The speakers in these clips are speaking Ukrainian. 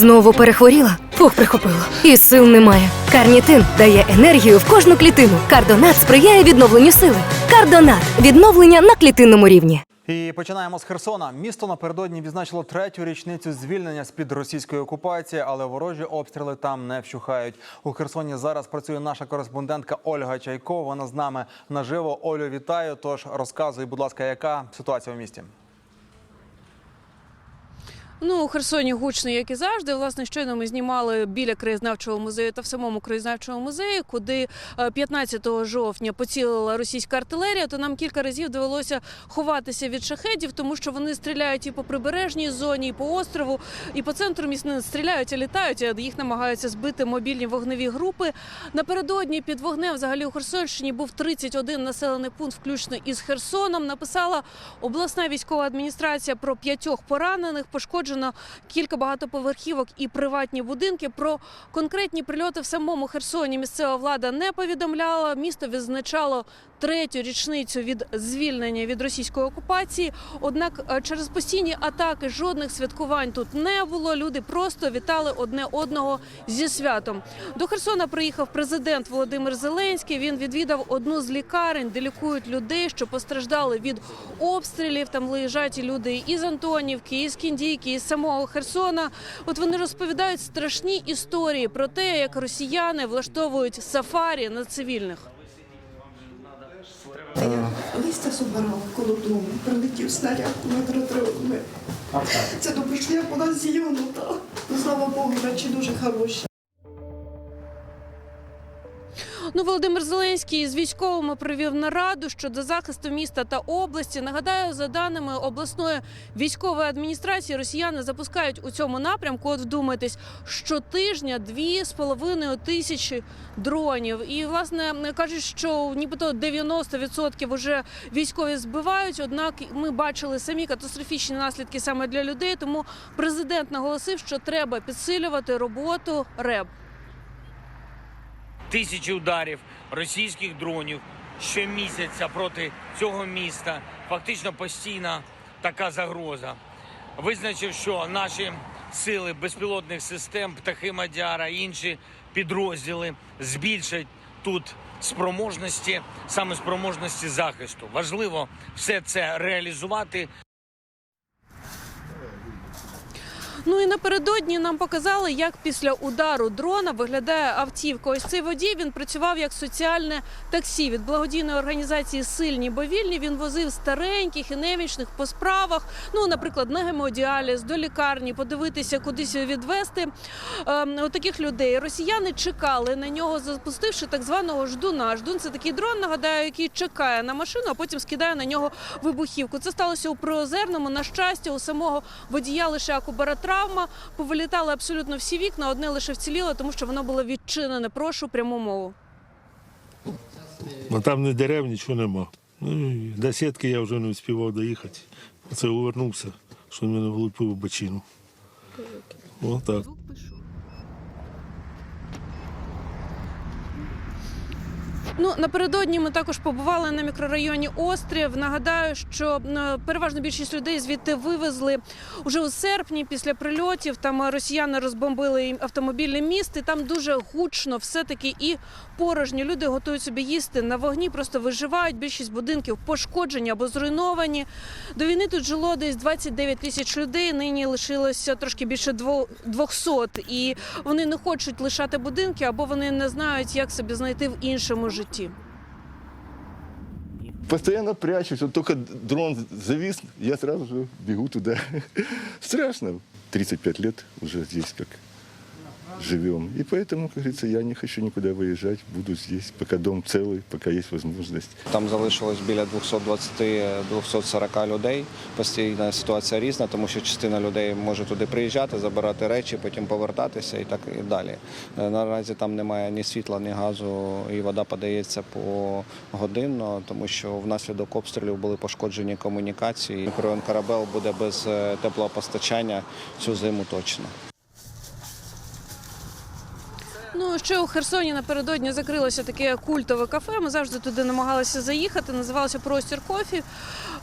Знову перехворіла, фух прихопило. І сил немає. Карнітин дає енергію в кожну клітину. Кардонат сприяє відновленню сили. Кардонат відновлення на клітинному рівні. І починаємо з Херсона. Місто напередодні відзначило третю річницю звільнення з під російської окупації, але ворожі обстріли там не вщухають. У Херсоні зараз працює наша кореспондентка Ольга Чайко. Вона з нами наживо. Олю, вітаю. Тож розказуй, будь ласка, яка ситуація в місті? Ну, у Херсоні гучно, як і завжди. Власне, щойно ми знімали біля краєзнавчого музею та в самому краєзнавчому музеї, куди е, 15 жовтня поцілила російська артилерія. То нам кілька разів довелося ховатися від шахедів, тому що вони стріляють і по прибережній зоні, і по острову, і по центру міста стріляють, а літають. а Їх намагаються збити мобільні вогневі групи. Напередодні під вогнем взагалі у Херсонщині був 31 населений пункт, включно із Херсоном. Написала обласна військова адміністрація про п'ятьох поранених. Пошкоджено кілька багатоповерхівок і приватні будинки. Про конкретні прильоти в самому Херсоні місцева влада не повідомляла. Місто відзначало третю річницю від звільнення від російської окупації. Однак е, через постійні атаки жодних святкувань тут не було. Люди просто вітали одне одного зі святом. До Херсона приїхав президент Володимир Зеленський. Він відвідав одну з лікарень, де лікують людей, що постраждали від обстрілів. Там лежать люди із Антонівки, із Кіндійки, самого Херсона. От вони розповідають страшні історії про те, як росіяни влаштовують сафарі на цивільних. Листя собирала коло дому, прилетів снаряд три. Це добре, що я була зігнута. Ну, слава Богу, речі дуже хороші. Ну, Володимир Зеленський з військовими провів нараду щодо захисту міста та області. Нагадаю, за даними обласної військової адміністрації, росіяни запускають у цьому напрямку. От вдумайтесь, щотижня дві з половиною тисячі дронів. І власне кажуть, що нібито 90% вже військові збивають. Однак ми бачили самі катастрофічні наслідки саме для людей. Тому президент наголосив, що треба підсилювати роботу РЕБ. Тисячі ударів російських дронів щомісяця проти цього міста. Фактично постійна така загроза. Визначив, що наші сили безпілотних систем, птахи Мадяра інші підрозділи збільшать тут спроможності, саме спроможності захисту. Важливо все це реалізувати. Ну і напередодні нам показали, як після удару дрона виглядає автівка. Ось цей водій він працював як соціальне таксі від благодійної організації Сильні бо вільні. Він возив стареньких і немічних по справах. Ну, наприклад, на гемодіаліз, до лікарні, подивитися, кудись відвести ем, таких людей. Росіяни чекали на нього, запустивши так званого ждуна. Ждун це такий дрон, нагадаю, який чекає на машину, а потім скидає на нього вибухівку. Це сталося у Приозерному. На щастя, у самого водія лише акубаротравма. Повилітали абсолютно всі вікна, одне лише вціліло, тому що воно було відчинене. Прошу пряму мову. Ну там не дерев, нічого нема. Ну, до сітки я вже не успівав доїхати. Це увернувся, що мене влупив в бочину. Отак. Ну напередодні ми також побували на мікрорайоні Острів. Нагадаю, що переважно більшість людей звідти вивезли уже у серпні після прильотів. Там росіяни розбомбили і автомобільний міст. І там дуже гучно, все таки і порожньо. Люди готують собі їсти на вогні, просто виживають. Більшість будинків пошкоджені або зруйновані. До війни тут жило десь 29 тисяч людей. Нині лишилося трошки більше дво- 200. І вони не хочуть лишати будинки, або вони не знають, як себе знайти в іншому житті. Постоянно прячусь. Вот только дрон завис, я сразу же бегу туда. Страшно. 35 лет уже здесь как живем. И поэтому, как говорится, я не хочу никуда выезжать. Буду здесь, пока дом целый, пока есть возможность. Там залишилось біля 220-240 людей. Постійна ситуація різна, тому що частина людей може туди приїжджати, забирати речі, потім повертатися і так і далі. Е, Наразі там немає ні світла, ні газу, і вода подається погодинно, тому що внаслідок обстрілів були пошкоджені комунікації. Мікрорайон Карабел буде без е, теплопостачання цю зиму точно. Ну ще у Херсоні напередодні закрилося таке культове кафе. Ми завжди туди намагалися заїхати. Називалося Простір кофі.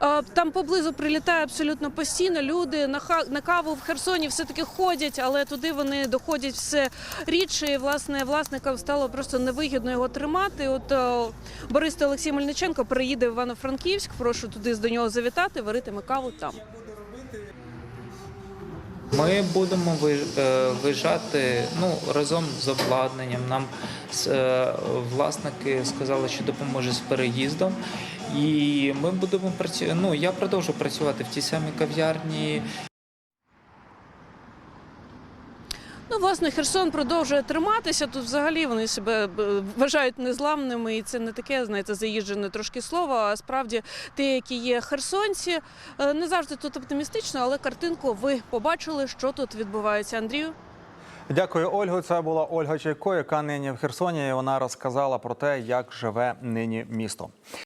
Е, Там поблизу прилітає абсолютно постійно. Люди на каву в Херсоні все таки ходять, але туди вони доходять все рідше. І власне власникам стало просто невигідно його тримати. От е, Борис Олексій Мельниченко приїде в Івано-Франківськ. Прошу туди до нього завітати, варитиме каву там. Ми будемо е, виїжджати ну, разом з обладнанням. Нам е, власники сказали, що допоможе з переїздом. І ми будемо працювати. Ну, я продовжу працювати в тій самій кав'ярні. Ну, власне, Херсон продовжує триматися. Тут взагалі вони себе е, вважають незламними, і це не таке, знаєте, заїжджене трошки слово. А справді ті, які є херсонці, е, не завжди тут оптимістично, але картинку ви побачили, що тут відбувається. Андрію. Дякую, Ольгу. Це була Ольга Чайко, яка нині в Херсоні. і Вона розказала про те, як живе нині місто.